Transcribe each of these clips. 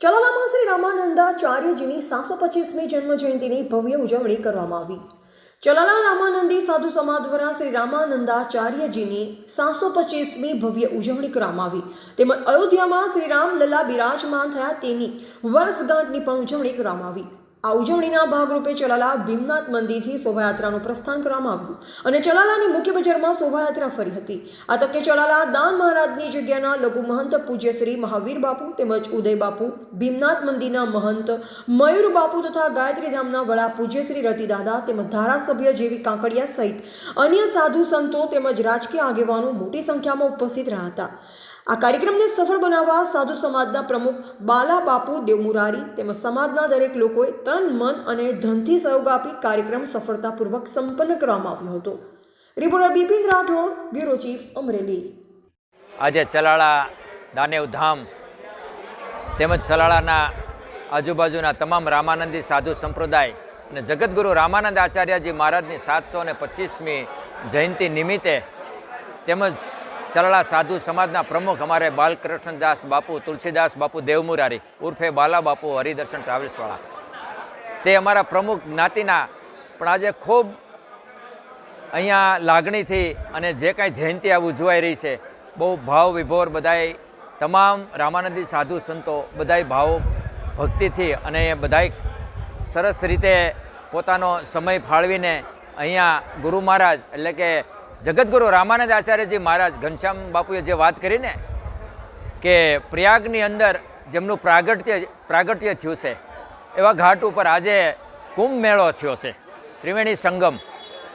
ચલાલામાં શ્રી રામાનંદાચાર્યજીની સાતસો પચીસમી જન્મજયંતિની ભવ્ય ઉજવણી કરવામાં આવી. ચલાલા રામાનંદી સાધુ સમાજ દ્વારા શ્રી રામાનંદાચાર્યજીની સાતસો પચીસમી ભવ્ય ઉજવણી કરવામાં આવી. તેમજ અયોધ્યામાં શ્રી રામલલા બિરાજમાન થયા તેની વર્ષગાંઠની પણ ઉજવણી કરવામાં આવી. આ ઉજવણીના ભાગરૂપે ચલાલા ભીમનાથ મંદિરથી શોભાયાત્રાનું પ્રસ્થાન કરવામાં આવ્યું અને ચલાલાની મુખ્ય બજારમાં શોભાયાત્રા ફરી હતી. આ તકે ચલાલા દાન મહારાજની જગ્યાના લઘુ મહંત પૂજ્ય શ્રી મહાવીર બાપુ તેમજ ઉદય બાપુ, ભીમનાથ મંદિરના મહંત મયુર બાપુ તથા ગાયત્રી ધામના વડા પૂજ્ય શ્રી રતિદાદા તેમજ ધારાસભ્ય જેવી કાંકડિયા સહિત અન્ય સાધુ સંતો તેમજ રાજકીય આગેવાનો મોટી સંખ્યામાં ઉપસ્થિત રહ્યા હતા. આ કાર્યક્રમને સફળ બનાવવા સાધુ સમાજના પ્રમુખ બાલા બાપુ દેવમુરારી તેમજ સમાજના દરેક લોકોએ તન, મન અને ધનથી સહયોગ આપી કાર્યક્રમ સફળતાપૂર્વક સંપન્ન કરવામાં આવ્યો હતો. Reporter Bipin Rathod, bureau chief Amreli. આજે ચલાળા દાનેવ ધામ તેમજ ચલાળાના આજુબાજુના તમામ રામાનંદી સાધુ સંપ્રદાય અને જગતગુરુ રામાનંદ આચાર્યજી મહારાજની સાતસો ને પચીસમી જયંતિ નિમિત્તે તેમજ ચલાળા સાધુ સમાજના પ્રમુખ અમારે બાલકૃષ્ણદાસ બાપુ, તુલસીદાસ બાપુ દેવમુરારી, ઉર્ફે બાલા બાપુ હરિદર્શન ટ્રાવેલ્સવાળા તે અમારા પ્રમુખ જ્ઞાતિના, પણ આજે ખૂબ અહીંયા લાગણીથી અને જે કાંઈ જયંતિ આ ઉજવાઈ રહી છે, બહુ ભાવ વિભોર બધાય, તમામ રામાનંદી સાધુ સંતો, બધાય ભાવ ભક્તિથી અને એ બધાય સરસ રીતે પોતાનો સમય ફાળવીને અહીંયા ગુરુ મહારાજ, એટલે કે જગતગુરુ રામાનંદ આચાર્યજી મહારાજ ઘનશ્યામ બાપુએ જે વાત કરીને કે પ્રયાગની અંદર જેમનું પ્રાગટ્ય પ્રાગટ્ય થયું છે, એવા ઘાટ ઉપર આજે કુંભ મેળો થયો છે, ત્રિવેણી સંગમ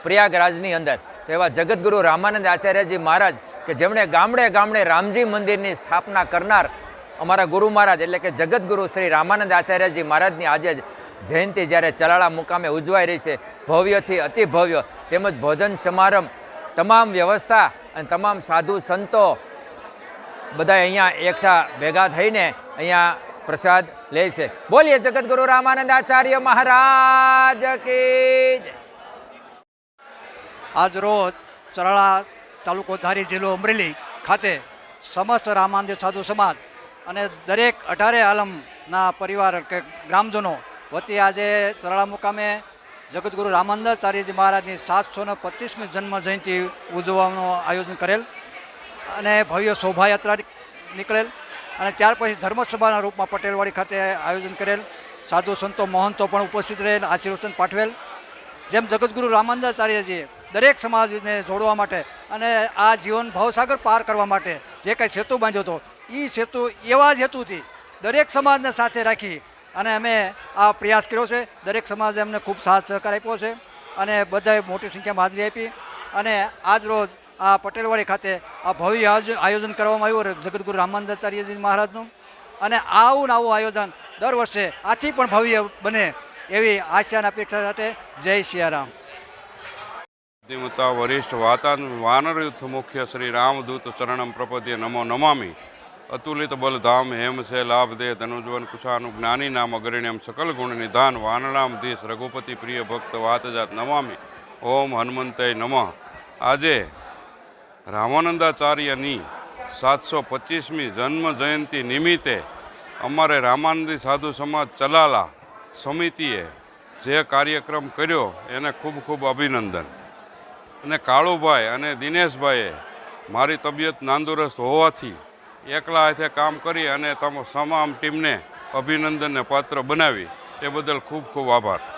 પ્રયાગરાજની અંદર. તો એવા જગતગુરુ રામાનંદ આચાર્યજી મહારાજ કે જેમણે ગામડે ગામડે રામજી મંદિરની સ્થાપના કરનાર અમારા ગુરુ મહારાજ, એટલે કે જગતગુરુ શ્રી રામાનંદ આચાર્યજી મહારાજની આજે જયંતિ જ્યારે ચલાળા મુકામે ઉજવાઈ રહી છે, ભવ્યથી અતિ ભવ્ય તેમજ ભોજન સમારંભ તમામ વ્યવસ્થા અને તમામ સાધુ સંતો બધા અહીંયા એકઠા ભેગા થઈને અહીંયા પ્રસાદ લે છે. બોલીએ જગતગુરુ રામાનંદ આચાર્ય મહારાજ કી આજ રોજ ચરાળા તાલુકો ધારી જિલ્લો અમરેલી ખાતે સમસ્ત રામાનંદ સાધુ સમાજ અને દરેક અઢારે આલમના પરિવાર કે ગ્રામજનો વતી આજે ચરાળા મુકામે જગતગુરુ રામાનંદાચાર્યજી મહારાજની સાતસો ને પચીસમી જન્મ જયંતિ ઉજવવાનું આયોજન કરેલ અને ભવ્ય શોભાયાત્રા નીકળેલ અને ત્યાર પછી ધર્મસભાના રૂપમાં પટેલવાડી ખાતે આયોજન કરેલ. સાધુ સંતો, મહંતો પણ ઉપસ્થિત રહેલ, આશીર્વચન પાઠવેલ. જેમ જગતગુરુ રામાનંદાચાર્યજીએ દરેક સમાજને જોડવા માટે અને આ જીવન ભાવસાગર પાર કરવા માટે જે કંઈ સેતુ બાંધ્યો હતો એ સેતુ એવા જ હેતુથી દરેક સમાજને સાથે રાખી અને અમે આ પ્રયાસ કર્યો છે. દરેક સમાજે અમને ખૂબ સાથ સહકાર આપ્યો છે અને બધાએ મોટી સંખ્યામાં હાજરી આપી. અને આજ રોજ આ પટેલવાડી ખાતે આ ભવ્ય આયોજ- આયોજન કરવામાં આવ્યું જગતગુરુ રામાનંદાચાર્યજી મહારાજનું. અને આવું ને આવું આયોજન દર વર્ષે આથી પણ ભવ્ય બને એવી આશા અપેક્ષા સાથે જય સિયારામ વરિષ્ઠ વાતાન વાનરયુથ મુખ્ય શ્રી રામદૂત ચરણમ પ્રપદ્ય નમો નમામિ. અતુલિત બલધામ હેમ સે લાભ દે ધનુજવન કુશાનુ જ્ઞાની નામ અગ્રણ્યમ સકલ ગુણ નિધાન વાનરામ ધીશ રઘુપતિ પ્રિય ભક્ત વાતજાત નમામી. ઓમ હનુમંતય નમઃ. આજે રામાનંદાચાર્યની સાતસો પચીસમી જન્મ જયંતિ નિમિત્તે અમારે રામાનંદી સાધુ સમાજ ચલાલા સમિતિએ જે કાર્યક્રમ કર્યો એને ખૂબ ખૂબ અભિનંદન. અને કાળુભાઈ અને દિનેશભાઈએ મારી તબિયત નાંદુરસ્ત હોવાથી એકલા હાથે કામ કરી અને તમ તમામ ટીમને અભિનંદનને પાત્ર બનાવી. એ બદલ ખૂબ ખૂબ આભાર.